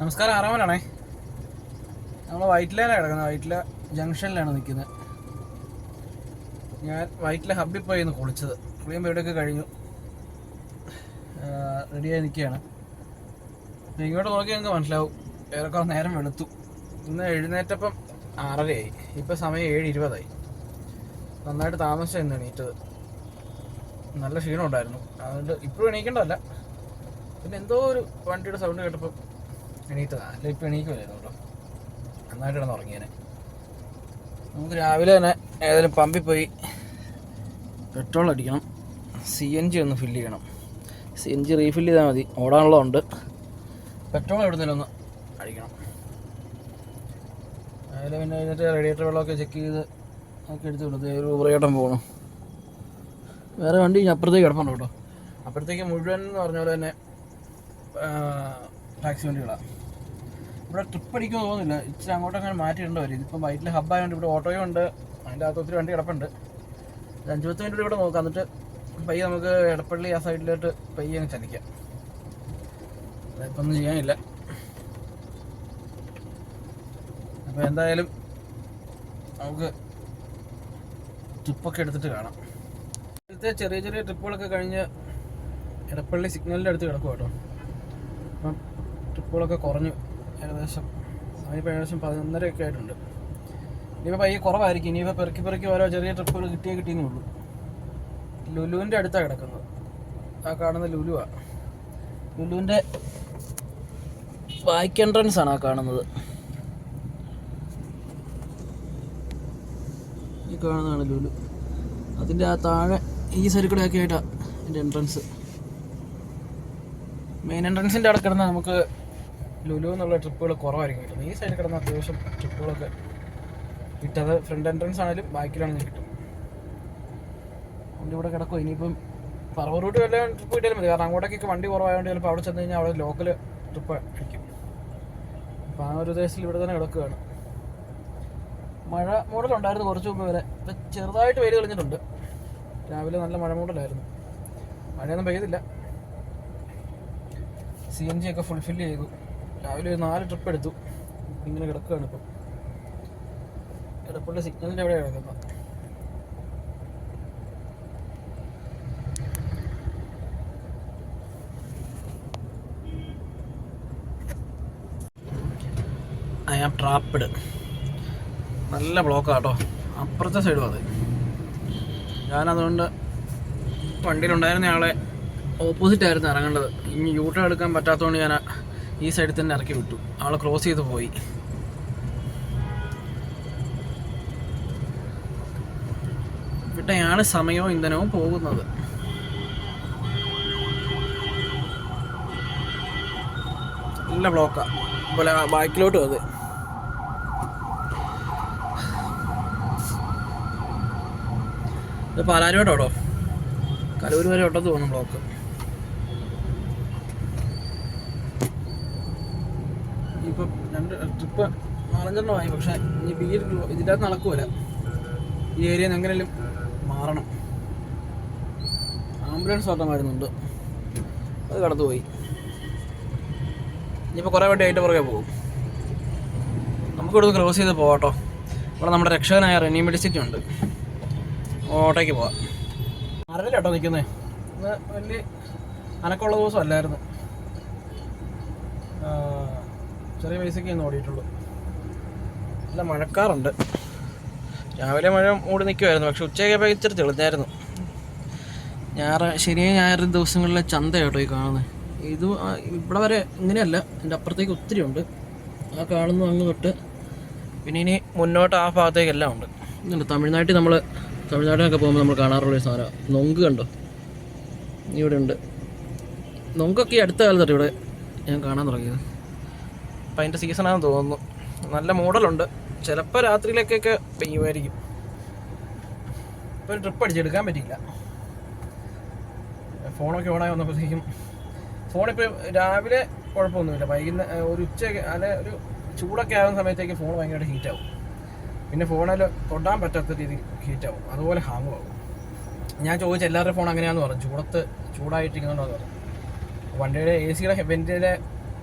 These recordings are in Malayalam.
നമസ്കാരം ആറാമലാണേ നമ്മൾ വൈറ്റിലാണ് കിടക്കുന്നത്. വൈറ്റില ജംഗ്ഷനിലാണ് നിൽക്കുന്നത്. ഞാൻ വൈറ്റില ഹബ്ബിൽ പോയി ഒന്ന് കുളിച്ചത്. കുളിയും ഇവിടെയൊക്കെ കഴിഞ്ഞു. റെഡിയായി നിൽക്കുകയാണ്. ഇങ്ങോട്ട് നോക്കി ഞങ്ങൾക്ക് മനസ്സിലാവും. ഏറെക്കുറെ നേരം വെളുത്തു. ഇന്ന് എഴുന്നേറ്റപ്പം ആറരയായി. ഇപ്പം സമയം ഏഴ് ഇരുപതായി. നന്നായിട്ട് താമസിച്ചായിരുന്നു എണീറ്റത്. നല്ല ക്ഷീണം ഉണ്ടായിരുന്നു അതുകൊണ്ട് ഇപ്പോഴും എണീക്കേണ്ടതല്ല. പിന്നെ എന്തോ ഒരു വണ്ടിയുടെ സൗണ്ട് കേട്ടപ്പോൾ എണീറ്റതാ അല്ല ഇപ്പം എണീക്കുമായിരുന്നു കേട്ടോ നന്നായിട്ട് നമുക്ക് രാവിലെ തന്നെ ഏതായാലും പമ്പിൽ പോയി പെട്രോൾ അടിക്കണം. സി എൻ ജി ഒന്ന് ഫില്ല് ചെയ്യണം. സി എൻ ജി റീഫില്ല് ചെയ്താൽ മതി. ഓടാനുള്ളതുണ്ട്. പെട്രോൾ എവിടുന്നേലും ഒന്ന് അടിക്കണം. അതിൽ പിന്നെ കഴിഞ്ഞിട്ട് റേഡിയേറ്റർ വെള്ളമൊക്കെ ചെക്ക് ചെയ്ത് ഒക്കെ എടുത്ത് കൊടുത്ത് ഒരു ഊറയോട്ടം പോകണം വേറെ വണ്ടി ഇനി അപ്പുറത്തേക്ക് കിടപ്പുണ്ട് കേട്ടോ. അപ്പുറത്തേക്ക് മുഴുവൻ എന്ന് പറഞ്ഞ പോലെ തന്നെ ടാക്സി വണ്ടികളാണ് ഇവിടെ ട്രിപ്പ് അടിക്കുമെന്ന് തോന്നുന്നില്ല. ഇച്ചിരി അങ്ങോട്ടങ്ങനെ മാറ്റിയിട്ടുണ്ട് വരും ഇതിപ്പം വൈറ്റിൽ ഹബ്ബായതുകൊണ്ട് ഇവിടെ ഓട്ടോയും ഉണ്ട്. അതിന്റെ അകത്ത് ഒത്തിരി വണ്ടി കിടപ്പുണ്ട്. അഞ്ചു പത്ത് മിനിറ്റ് ഇവിടെ നോക്കാം. എന്നിട്ട് പയ്യെ നമുക്ക് എടപ്പള്ളി ആ സൈഡിലോട്ട് പയ്യെ അങ്ങ് ചലിക്കാം. അതിപ്പോൾ ചെയ്യാനില്ല. അപ്പോൾ എന്തായാലും നമുക്ക് ട്രിപ്പൊക്കെ എടുത്തിട്ട് കാണാം. ഇപ്പോഴത്തെ ചെറിയ ചെറിയ ട്രിപ്പുകളൊക്കെ കഴിഞ്ഞ് എടപ്പള്ളി സിഗ്നലിന്റെ അടുത്ത് കിടക്കും കേട്ടോ. അപ്പം ട്രിപ്പുകളൊക്കെ കുറഞ്ഞു. ഏകദേശം സമയം ഏകദേശം പതിനൊന്നരയൊക്കെ ആയിട്ടുണ്ട്. ഇനിയിപ്പോൾ പയ്യെ കുറവായിരിക്കും. ഇനിയിപ്പോൾ പെറുക്കി പെറുക്കി ഓരോ ചെറിയ ട്രിപ്പുകൾ കിട്ടിയേ കിട്ടിയെന്നേ ഉള്ളൂ. ലുലുവിന്റെ അടുത്താണ് കിടക്കുന്നത്. ആ കാണുന്ന ലുലുവാണ് ലുലുവിന്റെ ബാക്ക് എൻട്രൻസ് ആണ് ആ കാണുന്നത്. ഈ കാണുന്നതാണ് ലുലു. അതിന്റെ ആ താഴെ ഈ സൈഡിൽ ആയിട്ടാണ് എന്റെ എൻട്രൻസ് മെയിൻ എൻട്രൻസിന്റെ അവിടെ നമുക്ക് ലുലു എന്നുള്ള ട്രിപ്പുകൾ കുറവായിരിക്കും. കിട്ടുന്നത് ഈ സൈഡിൽ കിടന്ന അത്യാവശ്യം ട്രിപ്പുകളൊക്കെ കിട്ടത് ഫ്രണ്ട് എൻട്രൻസ് ആണെങ്കിലും ബാക്കിലാണെങ്കിലും കിട്ടും. അതുകൊണ്ട് ഇവിടെ കിടക്കും. ഇനിയിപ്പം പറവൂർ റൂട്ട് വല്ല ട്രിപ്പ് കിട്ടിയാലും മതി. കാരണം അങ്ങോട്ടേക്കൊക്കെ വണ്ടി കുറവായതുകൊണ്ട് ചിലപ്പോൾ അവിടെ ചെന്ന് കഴിഞ്ഞാൽ അവിടെ ലോക്കൽ ട്രിപ്പ് അടിക്കും. അപ്പോൾ ആ ഒരു ഉദ്ദേശത്തിൽ ഇവിടെ തന്നെ കിടക്കുകയാണ്. മഴ മൂടലുണ്ടായിരുന്നു കുറച്ച് മുമ്പ് വരെ. ഇപ്പം ചെറുതായിട്ട് വെയിൽ തെളിഞ്ഞിട്ടുണ്ട്. രാവിലെ നല്ല മഴ മൂടലായിരുന്നു. മഴയൊന്നും പെയ്തില്ല. സി എൻ ജി ഒക്കെ ഫുൾഫില്ല് ചെയ്തു. രാവിലെ ഒരു നാല് ട്രിപ്പ് എടുത്തു. ഇങ്ങനെ കിടക്കുകയാണ് ഇപ്പം. എടപ്പള്ളി സിഗ്നലിന്റെ അവിടെ കിടക്കുന്നത് ഐ ആം ട്രാപ്പിഡ് നല്ല ബ്ലോക്കാട്ടോ അപ്പുറത്തെ സൈഡും അത്. ഞാനതുകൊണ്ട് വണ്ടിയിലുണ്ടായിരുന്ന ആളെ ഓപ്പോസിറ്റ് ആയിരുന്നു ഇറങ്ങേണ്ടത്. ഇനി യൂട്ടേൺ എടുക്കാൻ പറ്റാത്തതുകൊണ്ട് ഞാൻ ഈ സൈഡിൽ തന്നെ ഇറക്കി വിട്ടു. അവളെ ക്രോസ് ചെയ്ത് പോയി. ഇവിടെയാണ് സമയവും ഇന്ധനവും പോകുന്നത്. നല്ല ബ്ലോക്കാ പോലെ ബാക്കിലോട്ട് അത് ഇത് പാലാരിവട്ടോടോ കലൂർ വരെ ഒട്ടത്ത് പോകുന്നു ബ്ലോക്ക് ഇപ്പം രണ്ട് ട്രിപ്പ് നാലഞ്ചെണ്ണമായി പക്ഷേ ഇനി ബി ഇതിന്റെ അകത്ത് നടക്കൂല. ഈ ഏരിയ എങ്ങനെയും മാറണം. ആംബുലൻസ് ഓട്ടം വരുന്നുണ്ട് അത് കടന്നുപോയി ഇനിയിപ്പോൾ കുറേ വണ്ടി അതിന്റെ പുറകെ പോകും. നമുക്കിവിടുന്ന് ക്രോസ് ചെയ്ത് പോകാട്ടോ ഇവിടെ നമ്മുടെ രക്ഷകനായ റെനി മെഡിസിറ്റി ഉണ്ട്. ഓട്ടോയ്ക്ക് പോവാം. നിൽക്കുന്നത് ഇന്ന് വലിയ അനക്കമുള്ള ദിവസം അല്ലായിരുന്നു. ചെറിയ പൈസയ്ക്ക് ഇന്ന് ഓടിയിട്ടുള്ളൂ. നല്ല മഴക്കാറുണ്ട്. രാവിലെ മഴ മൂടി നിൽക്കുമായിരുന്നു പക്ഷെ ഉച്ചയൊക്കെ ഇച്ചിരി തെളിഞ്ഞായിരുന്നു. ഞായറ ശനിയും ഞായർ ദിവസങ്ങളിലെ ചന്ത കേട്ടോ ഈ കാണുന്നത് ഇത് ഇവിടെ വരെ ഇങ്ങനെയല്ല. എന്റെ അപ്പുറത്തേക്ക് ഒത്തിരി ഉണ്ട്. ആ കാണുന്നു അങ്ങ് തൊട്ട് പിന്നെ ഇനി മുന്നോട്ട് ആ ഭാഗത്തേക്കെല്ലാം ഉണ്ട്. ഇതുണ്ട്. തമിഴ്നാട്ടിൽ നമ്മൾ തമിഴ്നാട്ടിലൊക്കെ പോകുമ്പോൾ നമ്മൾ കാണാറുള്ളൊരു സാധനമാണ് നൊങ്ക് കണ്ടോ? ഇവിടെ ഉണ്ട്. നൊങ്കൊക്കെ ഈ അടുത്ത കാലത്താണ് ഇവിടെ ഞാൻ കാണാൻ തുടങ്ങിയത്. അപ്പം അതിന്റെ സീസണാണെന്ന് തോന്നുന്നു. നല്ല മോഡലുണ്ട് ചിലപ്പോൾ രാത്രിയിലേക്കൊക്കെ പെയ്യുമായിരിക്കും. ഇപ്പോൾ ഒരു ട്രിപ്പ് അടിച്ചെടുക്കാൻ പറ്റിയില്ല. ഫോണൊക്കെ ഓണായി വന്നപ്പോഴത്തേക്കും ഫോണിപ്പോൾ രാവിലെ കുഴപ്പമൊന്നുമില്ല. വൈകുന്നേരം ഒരു ഉച്ചയൊക്കെ അല്ലെ ഒരു ചൂടൊക്കെ ആകുന്ന സമയത്തേക്ക് ഫോൺ ഭയങ്കരമായിട്ട് ഹീറ്റാവും പിന്നെ ഫോണിൽ തൊടാൻ പറ്റാത്ത രീതിയിൽ ഹീറ്റാവും അതുപോലെ ഹാങ്ങും ആവും. ഞാൻ ചോദിച്ച എല്ലാവരുടെയും ഫോൺ അങ്ങനെയാണെന്ന് പറഞ്ഞു. ചൂടത്ത് ചൂടായിട്ടിരിക്കുന്നുണ്ടോ എന്ന് പറഞ്ഞു. വണ്ടിയുടെ എ സിയുടെ വെന്റിലെ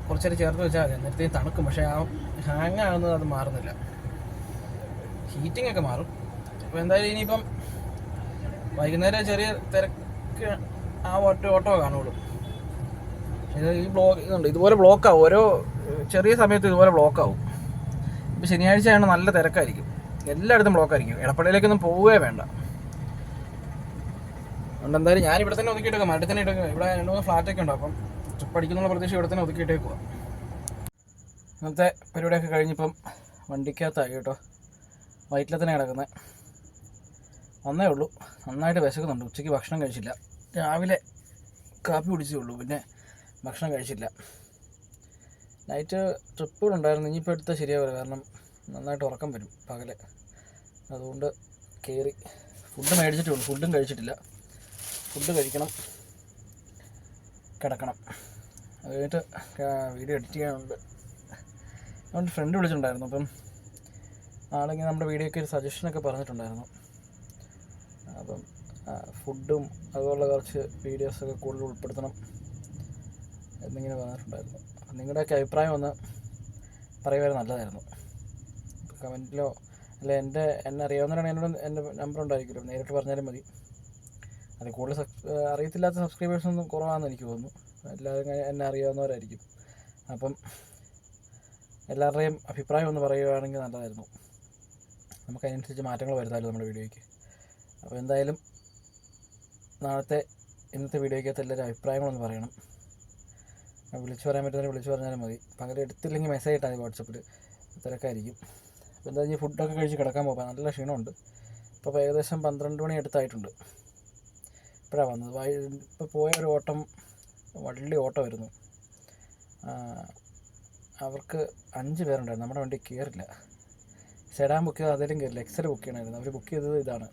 കുറച്ചേരം ചേർത്ത് വെച്ചാൽ മതി. അന്നേരത്തേക്ക് തണുക്കും. പക്ഷേ ആ ഹാങ് ആകുന്നത് അത് മാറുന്നില്ല. ഹീറ്റിംഗ് ഒക്കെ മാറും. അപ്പോൾ എന്തായാലും ഇനിയിപ്പം വൈകുന്നേരം ചെറിയ തിരക്ക് ആ ഓട്ടോ ഓട്ടോ കാണുള്ളൂ. ഈ ബ്ലോക്ക് ഇതുണ്ട്. ഇതുപോലെ ബ്ലോക്ക് ആവും ഓരോ ചെറിയ സമയത്ത് ഇതുപോലെ ബ്ലോക്ക് ആവും ഇപ്പം ശനിയാഴ്ചയാണ് നല്ല തിരക്കായിരിക്കും. എല്ലായിടത്തും ബ്ലോക്ക് ആയിരിക്കും എടപ്പള്ളിയിലേക്കൊന്നും പോവുകയേ വേണ്ട. അതുകൊണ്ട് എന്തായാലും ഞാൻ ഇവിടെ തന്നെ ഒതുക്കിയിട്ടൊക്കെ മരത്തിൽ തന്നെ ഇട്ടൊക്കെ ഇവിടെ രണ്ട് മൂന്ന് ഫ്ലാറ്റൊക്കെ ഉണ്ട്. അപ്പം ട്രിപ്പ് അടിക്കുന്നുള്ള പ്രതീക്ഷ ഇവിടെ തന്നെ ഒതുക്കിയിട്ടേക്കുക ഇന്നത്തെ പരിപാടിയൊക്കെ കഴിഞ്ഞിപ്പം വണ്ടിക്കകത്തായി കേട്ടോ. വയറ്റിലെ തന്നെ കിടക്കുന്നത് വന്നേ ഉള്ളൂ. നന്നായിട്ട് വിശക്കുന്നുണ്ട്. ഉച്ചയ്ക്ക് ഭക്ഷണം കഴിച്ചില്ല. രാവിലെ കാപ്പി കുടിച്ചേ ഉള്ളൂ. പിന്നെ ഭക്ഷണം കഴിച്ചില്ല. നൈറ്റ് ട്രിപ്പുകളുണ്ടായിരുന്നു ഇനിയിപ്പോൾ എടുത്താൽ ശരിയാവില്ല കാരണം നന്നായിട്ട് ഉറക്കം വരും പകൽ. അതുകൊണ്ട് കയറി ഫുഡ് മേടിച്ചിട്ടേ ഉള്ളൂ. ഫുഡും കഴിച്ചിട്ടില്ല. ഫുഡ് കഴിക്കണം. കിടക്കണം. അത് കഴിഞ്ഞിട്ട് വീഡിയോ എഡിറ്റ് ചെയ്യാനുണ്ട്. അതുകൊണ്ട് ഫ്രണ്ട് വിളിച്ചിട്ടുണ്ടായിരുന്നു. അപ്പം ആളിങ്ങനെ നമ്മുടെ വീഡിയോയ്ക്ക് ഒരു സജഷനൊക്കെ പറഞ്ഞിട്ടുണ്ടായിരുന്നു. അപ്പം ഫുഡും അതുപോലുള്ള കുറച്ച് വീഡിയോസൊക്കെ കൂടുതൽ ഉൾപ്പെടുത്തണം എന്നിങ്ങനെ പറഞ്ഞിട്ടുണ്ടായിരുന്നു. നിങ്ങളുടെയൊക്കെ അഭിപ്രായം ഒന്ന് പറയുവായിരുന്നു നല്ലതായിരുന്നു. കമന്റിലോ അല്ല എന്റെ എന്നെ അറിയാവുന്നവരാണ് എന്നോട് എന്റെ നമ്പർ ഉണ്ടായിരിക്കുമല്ലോ. നേരിട്ട് പറഞ്ഞാലും മതി. അത് കൂടുതൽ അറിയത്തില്ലാത്ത സബ്സ്ക്രൈബേഴ്സ് ഒന്നും കുറവാണെന്ന് എനിക്ക് തോന്നുന്നു. എല്ലാവരും എന്നെ അറിയാവുന്നവരായിരിക്കും. അപ്പം എല്ലാവരുടെയും അഭിപ്രായം ഒന്ന് പറയുകയാണെങ്കിൽ നല്ലതായിരുന്നു. നമുക്ക് അതിനനുസരിച്ച് മാറ്റങ്ങൾ വരുത്താമല്ലോ നമ്മുടെ വീഡിയോയ്ക്ക്. അപ്പോൾ എന്തായാലും നാളത്തെ ഇന്നത്തെ വീഡിയോയ്ക്കകത്ത് എല്ലാവരും അഭിപ്രായങ്ങളൊന്ന് പറയണം. വിളിച്ചു പറയാൻ പറ്റുന്നവരെ വിളിച്ചു പറഞ്ഞാലും മതി. പകരം എടുത്തില്ലെങ്കിൽ മെസ്സേജ് ഇട്ടാൽ വാട്സപ്പിൽ തിരക്കായിരിക്കും. അപ്പോൾ എന്താ ഈ ഫുഡൊക്കെ കഴിച്ച് കിടക്കാൻ പോകാം. നല്ല ക്ഷീണമുണ്ട്. ഇപ്പോൾ ഏകദേശം പന്ത്രണ്ട് മണി അടുത്തായിട്ടുണ്ട്. ഇപ്പോഴാണ് വന്നത്. ഇപ്പോൾ പോയ ഒരു ഓട്ടം വലിയ ഓട്ടമായിരുന്നു അവർക്ക് അഞ്ച് പേരുണ്ടായിരുന്നു. നമ്മുടെ വണ്ടി കയറില്ല. സെഡാൻ ബുക്ക് ചെയ്ത് അതിലും കയറില്ല. എക്സൽ ബുക്ക് ചെയ്യണമായിരുന്നു. അവർ ബുക്ക് ചെയ്തത് ഇതാണ്.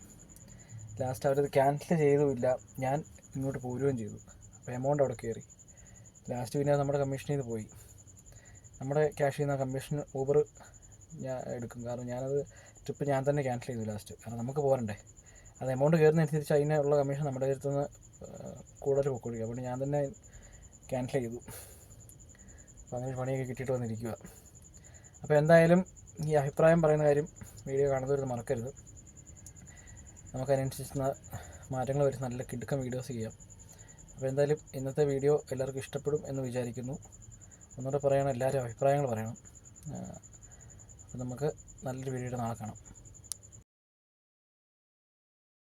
ലാസ്റ്റ് അവരത് ക്യാൻസൽ ചെയ്തുമില്ല. ഞാൻ ഇങ്ങോട്ട് പോരുകയും ചെയ്തു. അപ്പോൾ എമൗണ്ട് അവിടെ കയറി. ലാസ്റ്റ് പിന്നെ നമ്മുടെ കമ്മീഷനിൽ നിന്ന് പോയി. നമ്മുടെ ക്യാഷ് ചെയ്യുന്ന കമ്മീഷൻ ഊബർ ഞാൻ എടുക്കും. കാരണം ഞാനത് ട്രിപ്പ് ഞാൻ തന്നെ ക്യാൻസൽ ചെയ്തു ലാസ്റ്റ് കാരണം നമുക്ക് പോരണ്ടേ? അത് എമൗണ്ട് കയറുന്നതനുസരിച്ച് അതിനുള്ള കമ്മീഷൻ നമ്മുടെ അടുത്ത് നിന്ന് കൂടുതൽ പൊക്കൊടുക്കുക അപ്പോൾ ഞാൻ തന്നെ ക്യാൻസൽ ചെയ്തു. അപ്പോൾ അങ്ങനെ പണിയൊക്കെ കിട്ടിയിട്ട് വന്നിരിക്കുക അപ്പോൾ എന്തായാലും ഈ അഭിപ്രായം പറയുന്ന കാര്യം വീഡിയോ കാണുന്നവർ മറക്കരുത്. നമുക്കതിനനുസരിച്ച് മാറ്റങ്ങൾ വരുന്ന നല്ല കിടുക്കം വീഡിയോസ് ചെയ്യാം. അപ്പോൾ എന്തായാലും ഇന്നത്തെ വീഡിയോ എല്ലാവർക്കും ഇഷ്ടപ്പെടും എന്ന് വിചാരിക്കുന്നു. ഒന്നുകൂടെ പറയണം എല്ലാവരും അഭിപ്രായങ്ങൾ പറയണം. അപ്പോൾ നമുക്ക് നല്ലൊരു വീഡിയോയുടെ നാളെ കാണാം.